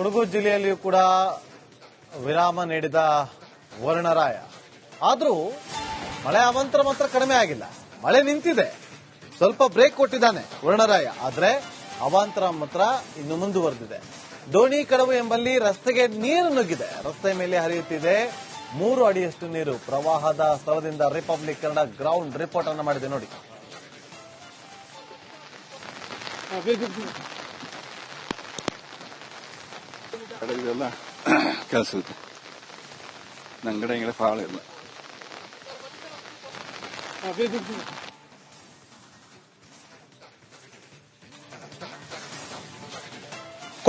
ಕೊಡಗು ಜಿಲ್ಲೆಯಲ್ಲಿಯೂ ಕೂಡ ವಿರಾಮ ನೀಡಿದ ವರ್ಣರಾಯ. ಆದರೂ ಮಳೆ ಅವಂತರ ಮಾತ್ರ ಕಡಿಮೆ ಆಗಿಲ್ಲ. ಮಳೆ ನಿಂತಿದೆ. ಸ್ವಲ್ಪ ಬ್ರೇಕ್ ಕೊಟ್ಟಿದ್ದಾನೆ ವರ್ಣರಾಯ. ಆದ್ರೆ ಅವಾಂತರ ಮಾತ್ರ ಇನ್ನು ಮುಂದುವರೆದಿದೆ. ದೋಣಿ ಕಡವು ಎಂಬಲ್ಲಿ ರಸ್ತೆಗೆ ನೀರು ನುಗ್ಗಿದೆ. ರಸ್ತೆ ಮೇಲೆ ಹರಿಯುತ್ತಿದೆ. ಮೂರು ಅಡಿಯಷ್ಟು ನೀರು ಪ್ರವಾಹದ ಸ್ಥಳದಿಂದ ರಿಪಬ್ಲಿಕ್ ಕನ್ನಡ ಗ್ರೌಂಡ್ ರಿಪೋರ್ಟ್ ಅನ್ನು ಮಾಡಿದೆ ನೋಡಿ. ಕಡೆಗೆಲ್ಲ ಕೆಲಸ ಇದೆ ನಂಗಡೆ ಇಂಗಡೆ ಪಾಳ ಇಲ್ಲ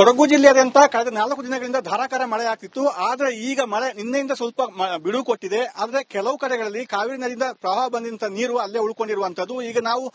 ಕೊಡಗು ಜಿಲ್ಲೆಯಾದ್ಯಂತ ಕಳೆದ ನಾಲ್ಕು ದಿನಗಳಿಂದ ಧಾರಾಕಾರ ಮಳೆ ಆಗ್ತಿತ್ತು. ಆದ್ರೆ ಈಗ ಮಳೆ ನಿನ್ನೆಯಿಂದ ಸ್ವಲ್ಪ ಬಿಡುವು ಕೊಟ್ಟಿದೆ. ಆದ್ರೆ ಕೆಲವು ಕಡೆಗಳಲ್ಲಿ ಕಾವೇರಿ ನದಿಯಿಂದ ಪ್ರವಾಹ ಬಂದಂತ ನೀರು ಅಲ್ಲೇ ಉಳ್ಕೊಂಡಿರುವಂತದ್ದು. ಈಗ ನಾವು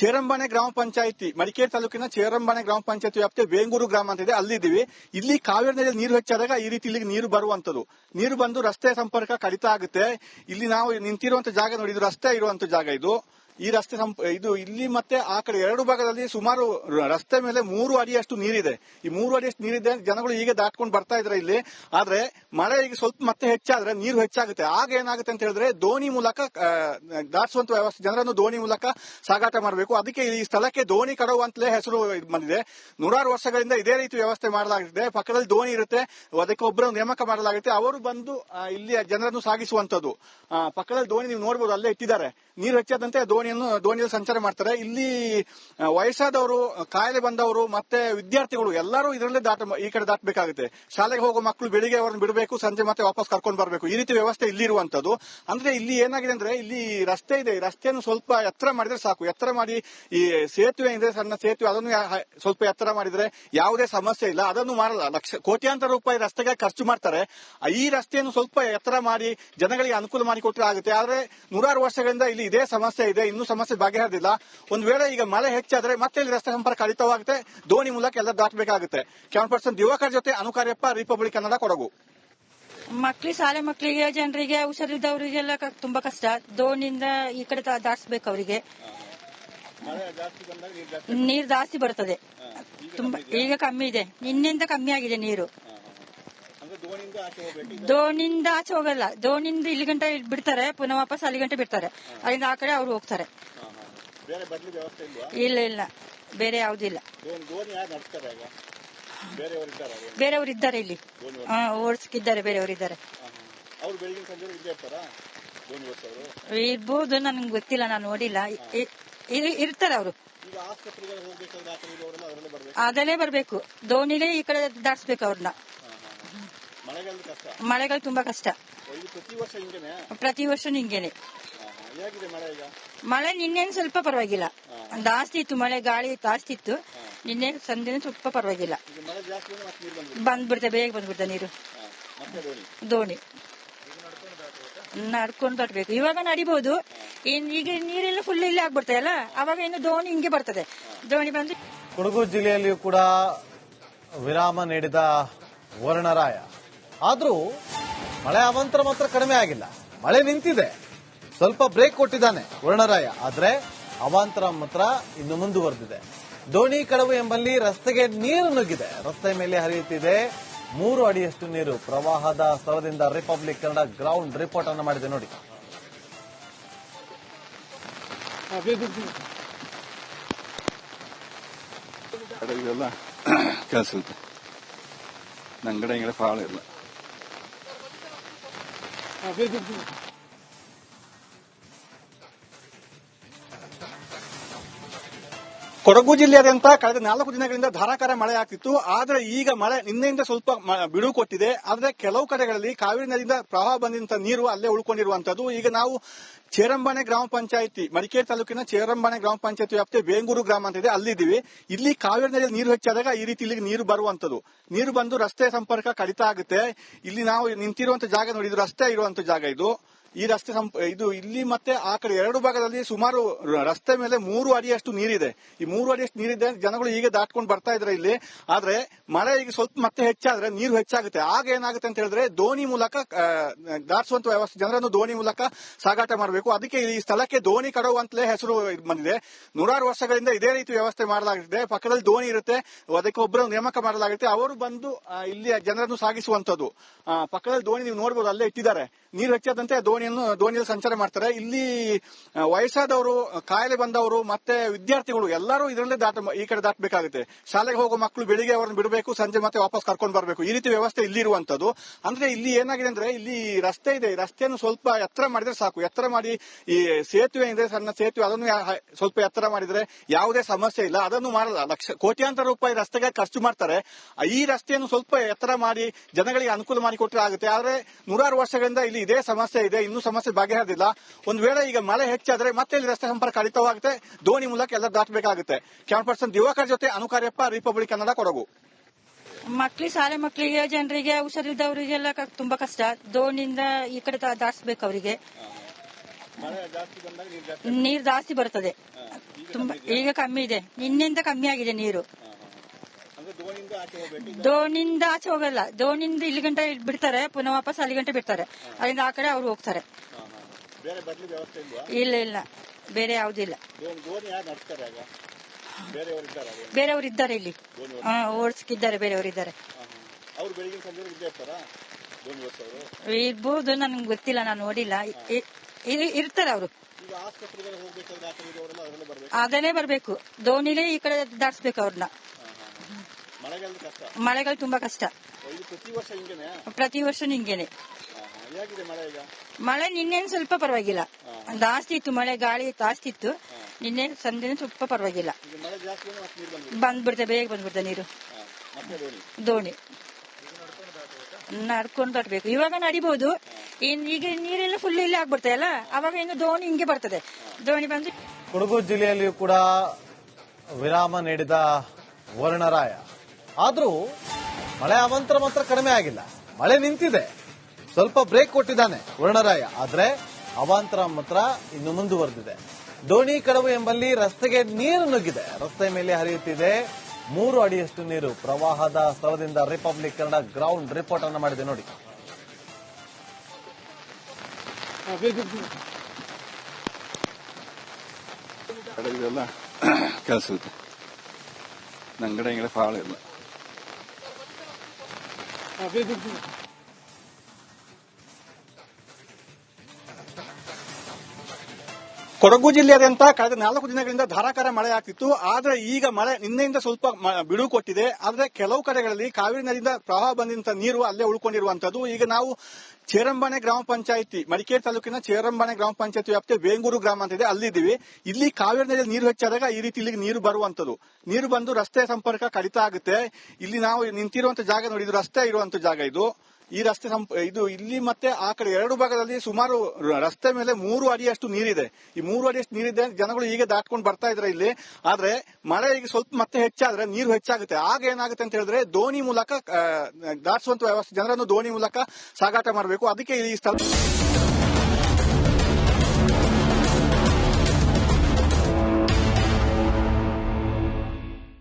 ಚೇರಂಬಾಣೆ ಗ್ರಾಮ ಪಂಚಾಯಿತಿ, ಮಡಿಕೇರಿ ತಾಲೂಕಿನ ಚೇರಂಬಾಣೆ ಗ್ರಾಮ ಪಂಚಾಯತಿ ವ್ಯಾಪ್ತಿ ಬೇಂಗೂರು ಗ್ರಾಮ ಅಂತ ಇದೆ. ಅಲ್ಲಿದ್ದೀವಿ. ಇಲ್ಲಿ ಕಾವೇರಿ ನದಿಯಲ್ಲಿ ನೀರು ಹೆಚ್ಚಾದಾಗ ಈ ರೀತಿ ಇಲ್ಲಿಗೆ ನೀರು ಬರುವಂತದ್ದು. ನೀರು ಬಂದು ರಸ್ತೆ ಸಂಪರ್ಕ ಕಡಿತ ಆಗುತ್ತೆ. ಇಲ್ಲಿ ನಾವು ನಿಂತಿರುವಂತ ಜಾಗ ನೋಡಿದ್ರು ರಸ್ತೆ ಇರುವಂತ ಜಾಗ ಇದು. ಈ ರಸ್ತೆ ಇದು ಇಲ್ಲಿ ಮತ್ತೆ ಆ ಕಡೆ ಎರಡು ಭಾಗದಲ್ಲಿ ಸುಮಾರು ರಸ್ತೆ ಮೇಲೆ ಮೂರು ಅಡಿಯಷ್ಟು ನೀರಿದೆ. ಈ ಮೂರು ಅಡಿಯಷ್ಟು ನೀರಿದೆ ಜನಗಳು ಈಗ ದಾಟ್ಕೊಂಡು ಬರ್ತಾ ಇದ್ರೆ ಇಲ್ಲಿ. ಆದ್ರೆ ಮಳೆ ಈಗ ಸ್ವಲ್ಪ ಮತ್ತೆ ಹೆಚ್ಚಾದ್ರೆ ನೀರು ಹೆಚ್ಚಾಗುತ್ತೆ. ಆಗ ಏನಾಗುತ್ತೆ ಅಂತ ಹೇಳಿದ್ರೆ ದೋಣಿ ಮೂಲಕ ದಾಟಿಸುವಂತ ವ್ಯವಸ್ಥೆ, ಜನರನ್ನು ದೋಣಿ ಮೂಲಕ ಸಾಗಾಟ ಮಾಡಬೇಕು. ಅದಕ್ಕೆ ಈ ಸ್ಥಳಕ್ಕೆ ದೋಣಿ ಕಡವು ಅಂತಲೇ ಹೆಸರು ಬಂದಿದೆ. ನೂರಾರು ವರ್ಷಗಳಿಂದ ಇದೇ ರೀತಿ ವ್ಯವಸ್ಥೆ ಮಾಡಲಾಗಿದೆ. ಪಕ್ಕದಲ್ಲಿ ದೋಣಿ ಇರುತ್ತೆ. ಅದಕ್ಕೆ ಒಬ್ಬರು ನೇಮಕ ಮಾಡಲಾಗುತ್ತೆ. ಅವರು ಬಂದು ಇಲ್ಲಿ ಜನರನ್ನು ಸಾಗಿಸುವಂತದ್ದು. ಪಕ್ಕದಲ್ಲಿ ದೋಣಿ ನೀವು ನೋಡಬಹುದು ಅಲ್ಲೇ ಇಟ್ಟಿದ್ದಾರೆ. ನೀರು ಹೆಚ್ಚಾದಂತೆ ದೋಣಿಯನ್ನು, ದೋಣಿಯಲ್ಲಿ ಸಂಚಾರ ಮಾಡ್ತಾರೆ. ಇಲ್ಲಿ ವಯಸ್ಸಾದವರು ಕಾಯಿಲೆ ಬಂದವರು, ಮತ್ತೆ ವಿದ್ಯಾರ್ಥಿಗಳು ಎಲ್ಲರೂ ಇದರಲ್ಲೇ ದಾಟ ಈ ಕಡೆ ದಾಟಬೇಕಾಗುತ್ತೆ. ಶಾಲೆಗೆ ಹೋಗೋ ಮಕ್ಕಳು ಬೆಳಿಗ್ಗೆ ಅವರನ್ನು ಬಿಡಬೇಕು, ಸಂಜೆ ಮತ್ತೆ ವಾಪಸ್ ಕರ್ಕೊಂಡು ಬರಬೇಕು. ಈ ರೀತಿ ವ್ಯವಸ್ಥೆ ಇಲ್ಲಿ ಇರುವಂತದ್ದು. ಅಂದ್ರೆ ಇಲ್ಲಿ ಏನಾಗಿದೆ ಅಂದ್ರೆ, ಇಲ್ಲಿ ರಸ್ತೆ ಇದೆ. ರಸ್ತೆಯನ್ನು ಸ್ವಲ್ಪ ಎತ್ತರ ಮಾಡಿದ್ರೆ ಸಾಕು. ಎತ್ತರ ಮಾಡಿ ಈ ಸೇತುವೆ ಇದೆ, ಸಣ್ಣ ಸೇತುವೆ. ಅದನ್ನು ಸ್ವಲ್ಪ ಎತ್ತರ ಮಾಡಿದ್ರೆ ಯಾವುದೇ ಸಮಸ್ಯೆ ಇಲ್ಲ. ಅದನ್ನು ಮಾಡಲ್ಲ. ಲಕ್ಷ, ಕೋಟ್ಯಾಂತರ ರೂಪಾಯಿ ರಸ್ತೆಗೆ ಖರ್ಚು ಮಾಡ್ತಾರೆ. ಈ ರಸ್ತೆಯನ್ನು ಸ್ವಲ್ಪ ಎತ್ತರ ಮಾಡಿ ಜನಗಳಿಗೆ ಅನುಕೂಲ ಮಾಡಿಕೊಟ್ರೆ ಆಗುತ್ತೆ. ಆದ್ರೆ ನೂರಾರು ವರ್ಷಗಳಿಂದ ಇಲ್ಲಿ ಇದೇ ಸಮಸ್ಯೆ ಇದೆ ಇನ್ನೂ ಸಮಸ್ಯೆ ಬಗೆಹರಿದಿಲ್ಲ ಒಂದ್ ವೇಳೆ ಈಗ ಮಳೆ ಹೆಚ್ಚಾದ್ರೆ ಮತ್ತೆ ಇಲ್ಲಿ ರಸ್ತೆ ಸಂಪರ್ಕ ಕಡಿತವಾಗುತ್ತೆ ದೋಣಿ ಮೂಲಕ ಎಲ್ಲ ದಾಟಬೇಕಾಗುತ್ತೆ. ಕ್ಯಾನ್ ಪರ್ಸನ್ ದಿವಾಕರ್ ಜೊತೆ ಅನುಕಾರ್ಯಪ್ಪ ರಿಪಬ್ಲಿಕ್ ಕನ್ನಡ ಕೊಡಗು. ಮಕ್ಳಿಗೆ ಶಾಲೆ ಮಕ್ಕಳಿಗೆ ಜನರಿಗೆ ಹುಷಾರಿದ್ದವರಿಗೆಲ್ಲ ತುಂಬಾ ಕಷ್ಟ. ದೋಣಿಯಿಂದ ಈ ಕಡೆ ದಾಟಿಸ್ಬೇಕು ದಾಟ್ಸ್ಬೇಕು ಅವರಿಗೆ. ನೀರು ಜಾಸ್ತಿ ಬರ್ತದೆ. ತುಂಬಾ ಈಗ ಕಮ್ಮಿ ಇದೆ. ನಿನ್ನೆಯಿಂದ ಕಮ್ಮಿ ಆಗಿದೆ ನೀರು. ದೋಣಿಂದ ಆಚೆ ಹೋಗಲ್ಲ. ದೋಣಿಯಿಂದ ಇಲ್ಲಿ ಗಂಟೆ ಬಿಡ್ತಾರೆ ಪುನಃ ವಾಪಸ್ ಅಲ್ಲಿ ಗಂಟೆ ಬಿಡ್ತಾರೆ. ಅಲ್ಲಿಂದ ಆ ಕಡೆ ಅವ್ರು ಹೋಗ್ತಾರೆ. ಇಲ್ಲ ಇಲ್ಲ. ಬೇರೆ ಯಾವ್ದಿಲ್ಲ ಬೇರೆಯವರು ಇದ್ದಾರೆ ಇಲ್ಲಿ. ಓಡಿಸ್ಕಿದ್ದಾರೆ ಬೇರೆಯವರು ಇದ್ದಾರೆ. ಇರ್ಬೋದು ನನ್ಗೆ ಗೊತ್ತಿಲ್ಲ ನಾನು ನೋಡಿಲ್ಲ. ಇರ್ತಾರೆ ಅವರು. ಅದಲ್ಲೇ ಬರ್ಬೇಕು? ದೋಣಿಲೇ ಈ ಕಡೆ ದಾಟ್ಸ್ಬೇಕು ಅವ್ರನ್ನ. ಮಳೆಗಳು ತುಂಬಾ ಕಷ್ಟ. ಪ್ರತಿ ವರ್ಷ ಹಿಂಗೇನೆ? ಮಳೆ ನಿನ್ನೆ ಸ್ವಲ್ಪ ಪರವಾಗಿಲ್ಲ. ಜಾಸ್ತಿ ಇತ್ತು ಮಳೆ ಗಾಳಿ ಜಾಸ್ತಿ ಇತ್ತು. ನಿನ್ನೆ ಸಂಜೆ ಸ್ವಲ್ಪ ಪರವಾಗಿಲ್ಲ. ಬಂದ್ಬಿಡ್ತೆ ಬೇಗ ಬಂದ್ಬಿಡ್ತೆ ನೀರು? ದೋಣಿ ನಡ್ಕೊಂಡು ತಟ್ಬೇಕು ಇವಾಗ ನಡಿಬಹುದು ಈಗ ನೀರೆಲ್ಲ ಫುಲ್ ಇಲ್ಲೇ ಆಗ್ಬಿಡ್ತಲ್ಲ ಅವಾಗ ಇನ್ನು ದೋಣಿ ಹಿಂಗೆ ಬರ್ತದೆ. ದೋಣಿ ಬಂದು ಕೊಡಗು ಜಿಲ್ಲೆಯಲ್ಲಿಯೂ ಕೂಡ ವಿರಾಮ ನೀಡಿದ ವರ್ಣರಾಯ. ಆದ್ರೂ ಮಳೆ ಅವಂತರ ಮಾತ್ರ ಕಡಿಮೆ ಆಗಿಲ್ಲ. ಮಳೆ ನಿಂತಿದೆ. ಸ್ವಲ್ಪ ಬ್ರೇಕ್ ಕೊಟ್ಟಿದ್ದಾನೆ ವರ್ಣರಾಯ. ಆದ್ರೆ ಅವಾಂತರ ಮಾತ್ರ ಇನ್ನು ಮುಂದುವರೆದಿದೆ. ದೋಣಿ ಕಡವು ಎಂಬಲ್ಲಿ ರಸ್ತೆಗೆ ನೀರು ನುಗ್ಗಿದೆ. ರಸ್ತೆ ಮೇಲೆ ಹರಿಯುತ್ತಿದೆ. ಮೂರು ಅಡಿಯಷ್ಟು ನೀರು ಪ್ರವಾಹದ ಸ್ಥಳದಿಂದ ರಿಪಬ್ಲಿಕ್ ಕನ್ನಡ ಗ್ರೌಂಡ್ ರಿಪೋರ್ಟ್ ಅನ್ನು ಮಾಡಿದೆ ನೋಡಿ. ಕೆಲಸ ನಂಗಡೆ ಇಂಗಡೆ ಫಾಳ ಇಲ್ಲ. 啊别别别 ಕೊಡಗು ಜಿಲ್ಲೆಯಾದ್ಯಂತ ಕಳೆದ ನಾಲ್ಕು ದಿನಗಳಿಂದ ಧಾರಾಕಾರ ಮಳೆ ಆಗ್ತಿತ್ತು. ಆದರೆ ಈಗ ಮಳೆ ನಿನ್ನೆಯಿಂದ ಸ್ವಲ್ಪ ಬಿಡುವು ಕೊಟ್ಟಿದೆ. ಆದರೆ ಕೆಲವು ಕಡೆಗಳಲ್ಲಿ ಕಾವೇರಿ ನದಿಯಿಂದ ಪ್ರವಾಹ ಬಂದಂತ ನೀರು ಅಲ್ಲೇ ಉಳ್ಕೊಂಡಿರುವಂತದ್ದು. ಈಗ ನಾವು ಚೇರಂಬಾಣೆ ಗ್ರಾಮ ಪಂಚಾಯಿತಿ, ಮಡಿಕೇರಿ ತಾಲೂಕಿನ ಚೇರಂಬಾಣೆ ಗ್ರಾಮ ಪಂಚಾಯತಿ ವ್ಯಾಪ್ತಿ ಬೇಂಗೂರು ಗ್ರಾಮ ಅಂತ ಇದೆ. ಅಲ್ಲಿದ್ದೀವಿ ಇಲ್ಲಿ ಕಾವೇರಿ ನದಿಯಲ್ಲಿ ನೀರು ಹೆಚ್ಚಾದಾಗ ಈ ರೀತಿ ಇಲ್ಲಿಗೆ ನೀರು ಬರುವಂತದ್ದು. ನೀರು ಬಂದು ರಸ್ತೆ ಸಂಪರ್ಕ ಕಡಿತ ಆಗುತ್ತೆ. ಇಲ್ಲಿ ನಾವು ನಿಂತಿರುವಂತ ಜಾಗ ನೋಡಿದ್ರು ರಸ್ತೆ ಇರುವಂತ ಜಾಗ ಇದು. ಈ ರಸ್ತೆ ಇದು ಇಲ್ಲಿ ಮತ್ತೆ ಆ ಕಡೆ ಎರಡು ಭಾಗದಲ್ಲಿ ಸುಮಾರು ರಸ್ತೆ ಮೇಲೆ ಮೂರು ಅಡಿಯಷ್ಟು ನೀರಿದೆ. ಈ ಮೂರು ಅಡಿಯಷ್ಟು ನೀರಿದೆ ಜನಗಳು ಈಗ ದಾಟ್ಕೊಂಡು ಬರ್ತಾ ಇದ್ರೆ ಇಲ್ಲಿ. ಆದ್ರೆ ಮಳೆ ಈಗ ಸ್ವಲ್ಪ ಮತ್ತೆ ಹೆಚ್ಚಾದ್ರೆ ನೀರು ಹೆಚ್ಚಾಗುತ್ತೆ. ಆಗ ಏನಾಗುತ್ತೆ ಅಂತ ಹೇಳಿದ್ರೆ ದೋಣಿ ಮೂಲಕ ದಾಟಿಸುವಂತ ವ್ಯವಸ್ಥೆ, ಜನರನ್ನು ದೋಣಿ ಮೂಲಕ ಸಾಗಾಟ ಮಾಡಬೇಕು. ಅದಕ್ಕೆ ಈ ಸ್ಥಳಕ್ಕೆ ದೋಣಿ ಕಡವು ಅಂತಲೇ ಹೆಸರು ಬಂದಿದೆ. ನೂರಾರು ವರ್ಷಗಳಿಂದ ಇದೇ ರೀತಿ ವ್ಯವಸ್ಥೆ ಮಾಡಲಾಗಿದೆ. ಪಕ್ಕದಲ್ಲಿ ದೋಣಿ ಇರುತ್ತೆ. ಅದಕ್ಕೆ ಒಬ್ಬರನ್ನು ನೇಮಕ ಮಾಡಲಾಗುತ್ತೆ. ಅವರು ಬಂದು ಇಲ್ಲಿ ಜನರನ್ನು ಸಾಗಿಸುವಂತದ್ದು. ಪಕ್ಕದಲ್ಲಿ ದೋಣಿ ನೀವು ನೋಡಬಹುದು ಅಲ್ಲೇ ಇಟ್ಟಿದ್ದಾರೆ. ನೀರು ಹೆಚ್ಚಾದಂತೆ ದೋಣಿಯನ್ನು, ದೋಣಿಯಲ್ಲಿ ಸಂಚಾರ ಮಾಡ್ತಾರೆ. ಇಲ್ಲಿ ವಯಸ್ಸಾದವರು ಕಾಯಿಲೆ ಬಂದವರು, ಮತ್ತೆ ವಿದ್ಯಾರ್ಥಿಗಳು ಎಲ್ಲರೂ ಇದರಲ್ಲೇ ದಾಟ, ಈ ಕಡೆ ದಾಟಬೇಕಾಗುತ್ತೆ. ಶಾಲೆಗೆ ಹೋಗೋ ಮಕ್ಕಳು ಬೆಳಿಗ್ಗೆ ಅವರನ್ನು ಬಿಡಬೇಕು, ಸಂಜೆ ಮತ್ತೆ ವಾಪಸ್ ಕರ್ಕೊಂಡು ಬರಬೇಕು. ಈ ರೀತಿ ವ್ಯವಸ್ಥೆ ಇಲ್ಲಿ ಇರುವಂತದ್ದು ಅಂದ್ರೆ ಇಲ್ಲಿ ಏನಾಗಿದೆ ಅಂದ್ರೆ, ಇಲ್ಲಿ ರಸ್ತೆ ಇದೆ. ರಸ್ತೆಯನ್ನು ಸ್ವಲ್ಪ ಎತ್ತರ ಮಾಡಿದ್ರೆ ಸಾಕು. ಎತ್ತರ ಮಾಡಿ ಈ ಸೇತುವೆ ಇದೆ, ಸಣ್ಣ ಸೇತುವೆ, ಅದನ್ನು ಸ್ವಲ್ಪ ಎತ್ತರ ಮಾಡಿದ್ರೆ ಯಾವುದೇ ಸಮಸ್ಯೆ ಇಲ್ಲ. ಅದನ್ನು ಮಾಡಲ್ಲ. ಲಕ್ಷ, ಕೋಟ್ಯಾಂತರ ರೂಪಾಯಿ ರಸ್ತೆಗೆ ಖರ್ಚು ಮಾಡ್ತಾರೆ. ಈ ರಸ್ತೆಯನ್ನು ಸ್ವಲ್ಪ ಎತ್ತರ ಮಾಡಿ ಜನಗಳಿಗೆ ಅನುಕೂಲ ಮಾಡಿಕೊಟ್ರೆ ಆಗುತ್ತೆ. ಆದ್ರೆ ನೂರಾರು ವರ್ಷಗಳಿಂದ ಇಲ್ಲಿ ಇದೇ ಸಮಸ್ಯೆ ಇದೆ ಇನ್ನೂ ಸಮಸ್ಯೆ ಬಗೆಹರಿದಿಲ್ಲ. ಒಂದ್ ವೇಳೆ ಈಗ ಮಳೆ ಹೆಚ್ಚಾದ್ರೆ ಮತ್ತೆ ಇಲ್ಲಿ ರಸ್ತೆ ಸಂಪರ್ಕ ಕಡಿತವಾಗುತ್ತೆ. ದೋಣಿ ಮೂಲಕ ಎಲ್ಲ ದಾಟಬೇಕಾಗುತ್ತೆ. ಕ್ಯಾಮರಾ ಪರ್ಸನ್ ದಿವಾಕರ್ ಜೊತೆ ಅನುಕಾರ್ಯಪ್ಪ ರಿಪಬ್ಲಿಕ್ ಕನ್ನಡ ಕೊಡಗು. ಮಕ್ಳಿ ಶಾಲೆ ಮಕ್ಕಳಿಗೆ ಜನರಿಗೆ ಹುಷಾರಿದ್ದವರಿಗೆಲ್ಲ ತುಂಬಾ ಕಷ್ಟ. ದೋಣಿಯಿಂದ ಈ ಕಡೆ ದಾಟಿಸ್ಬೇಕು ದಾಟ್ಸ್ಬೇಕು ಅವರಿಗೆ. ನೀರು ಜಾಸ್ತಿ ಬರ್ತದೆ. ತುಂಬಾ ಈಗ ಕಮ್ಮಿ ಇದೆ. ನಿನ್ನೆಯಿಂದ ಕಮ್ಮಿ ಆಗಿದೆ ನೀರು. ದೋಣಿಯಿಂದ ಆಚೆ ಹೋಗಲ್ಲ. ದೋಣಿಯಿಂದ ಇಲ್ಲಿ ಗಂಟೆ ಬಿಡ್ತಾರೆ ಪುನಃ ವಾಪಸ್ ಅಲ್ಲಿ ಗಂಟೆ ಬಿಡ್ತಾರೆ. ಅಲ್ಲಿಂದ ಆ ಕಡೆ ಅವ್ರು ಹೋಗ್ತಾರೆ. ಇಲ್ಲ ಇಲ್ಲ. ಬೇರೆ ಯಾವುದಿಲ್ಲ ಬೇರೆಯವರು ಇದ್ದಾರೆ ಇಲ್ಲಿ. ಹಾ ಓಡಿಸ್ಕಿದ್ದಾರೆ ಬೇರೆಯವರು ಇದ್ದಾರೆ. ಇರ್ಬೋದು ನನ್ಗೆ ಗೊತ್ತಿಲ್ಲ ನಾನು ನೋಡಿಲ್ಲ. ಇರ್ತಾರೆ ಅವರು. ಆಗನೇ ಬರ್ಬೇಕು. ದೋಣಿಲೇ ಈ ಕಡೆ ದಾಟಿಸ್ಬೇಕು ಅವ್ರನ್ನ. ಮಳೆಗಳು ತುಂಬಾ ಕಷ್ಟ. ಪ್ರತಿ ವರ್ಷ ಹಿಂಗೇನೆ? ಮಳೆ ನಿನ್ನೆ ಸ್ವಲ್ಪ ಪರವಾಗಿಲ್ಲ. ಜಾಸ್ತಿ ಇತ್ತು ಮಳೆ ಗಾಳಿ ಜಾಸ್ತಿ ಇತ್ತು. ನಿನ್ನೆ ಸಂಜೆ ಸ್ವಲ್ಪ ಪರವಾಗಿಲ್ಲ. ಬಂದ್ಬಿಡ್ತೇವೆ ಬೇಗ ಬಂದ್ಬಿಡ್ತೆ ನೀರು. ದೋಣಿ? ನಡ್ಕೊಂಡು ಬರ್ಬೇಕು. ಇವಾಗ ನಡಿಬಹುದು ಈಗ ನೀರೆಲ್ಲ ಫುಲ್ ಇಲ್ಲಿ ಆಗ್ಬಿಡ್ತೆ ಅಲ್ಲ? ಅವಾಗ ಇನ್ನು ದೋಣಿ ಹಿಂಗೆ ಬರ್ತದೆ. ದೋಣಿ ಬಂದು ಕೊಡಗು ಜಿಲ್ಲೆಯಲ್ಲಿಯೂ ಕೂಡ ವಿರಾಮ ನೀಡಿದ ವರ್ಣರಾಯ. ಆದ್ರೂ ಮಳೆ ಅವಂತರ ಮಾತ್ರ ಕಡಿಮೆ ಆಗಿಲ್ಲ. ಮಳೆ ನಿಂತಿದೆ. ಸ್ವಲ್ಪ ಬ್ರೇಕ್ ಕೊಟ್ಟಿದ್ದಾನೆ ವರ್ಣರಾಯ. ಆದ್ರೆ ಅವಾಂತರ ಮಾತ್ರ ಇನ್ನು ಮುಂದುವರೆದಿದೆ. ದೋಣಿ ಕಡವು ಎಂಬಲ್ಲಿ ರಸ್ತೆಗೆ ನೀರು ನುಗ್ಗಿದೆ. ರಸ್ತೆ ಮೇಲೆ ಹರಿಯುತ್ತಿದೆ. ಮೂರು ಅಡಿಯಷ್ಟು ನೀರು ಪ್ರವಾಹದ ಸ್ಥಳದಿಂದ ರಿಪಬ್ಲಿಕ್ ಕನ್ನಡ ಗ್ರೌಂಡ್ ರಿಪೋರ್ಟ್ ಅನ್ನು ಮಾಡಿದೆ ನೋಡಿ. ಕೆಲಸ ಇದೆ ನಂಗಡೆ ಇಂಗಡೆ ಫಾಳ ಇಲ್ಲ ಕೊಡಗು ಜಿಲ್ಲೆಯಾದ್ಯಂತ ಕಳೆದ ನಾಲ್ಕು ದಿನಗಳಿಂದ ಧಾರಾಕಾರ ಮಳೆ ಆಗ್ತಿತ್ತು ಆದ್ರೆ ಈಗ ಮಳೆ ನಿನ್ನೆಯಿಂದ ಸ್ವಲ್ಪ ಬಿಡುವು ಕೊಟ್ಟಿದೆ. ಆದ್ರೆ ಕೆಲವು ಕಡೆಗಳಲ್ಲಿ ಕಾವೇರಿ ನದಿಯಿಂದ ಪ್ರವಾಹ ಬಂದಂತ ನೀರು ಅಲ್ಲೇ ಉಳ್ಕೊಂಡಿರುವಂತದ್ದು ಈಗ ನಾವು ಚೇರಂಬಾಣೆ ಗ್ರಾಮ ಪಂಚಾಯಿತಿ, ಮಡಿಕೇರಿ ತಾಲೂಕಿನ ಚೇರಂಬಾಣೆ ಗ್ರಾಮ ಪಂಚಾಯತಿ ವ್ಯಾಪ್ತಿಯ ಬೇಂಗೂರು ಗ್ರಾಮ ಅಂತ ಇದೆ. ಅಲ್ಲಿದ್ದೀವಿ ಇಲ್ಲಿ ಕಾವೇರಿ ನದಿಯಲ್ಲಿ ನೀರು ಹೆಚ್ಚಾದಾಗ ಈ ರೀತಿ ಇಲ್ಲಿಗೆ ನೀರು ಬರುವಂತದ್ದು ನೀರು ಬಂದು ರಸ್ತೆ ಸಂಪರ್ಕ ಕಡಿತ ಆಗುತ್ತೆ. ಇಲ್ಲಿ ನಾವು ನಿಂತಿರುವಂತ ಜಾಗ ನೋಡಿದ್ರು ರಸ್ತೆ ಇರುವಂತ ಜಾಗ ಇದು. ಈ ರಸ್ತೆ ಇದು ಇಲ್ಲಿ ಮತ್ತೆ ಆ ಕಡೆ ಎರಡು ಭಾಗದಲ್ಲಿ ಸುಮಾರು ರಸ್ತೆ ಮೇಲೆ ಮೂರು ಅಡಿಯಷ್ಟು ನೀರಿದೆ. ಈ ಮೂರು ಅಡಿಯಷ್ಟು ನೀರಿದೆ ಜನಗಳು ಈಗ ದಾಟ್ಕೊಂಡು ಬರ್ತಾ ಇದ್ರೆ ಇಲ್ಲಿ. ಆದ್ರೆ ಮಳೆ ಈಗ ಸ್ವಲ್ಪ ಮತ್ತೆ ಹೆಚ್ಚಾದ್ರೆ ನೀರು ಹೆಚ್ಚಾಗುತ್ತೆ. ಆಗ ಏನಾಗುತ್ತೆ ಅಂತ ಹೇಳಿದ್ರೆ ದೋಣಿ ಮೂಲಕ ದಾಟಿಸುವಂತ ವ್ಯವಸ್ಥೆ, ಜನರನ್ನು ದೋಣಿ ಮೂಲಕ ಸಾಗಾಟ ಮಾಡಬೇಕು. ಅದಕ್ಕೆ ಈ ಸ್ಥಳ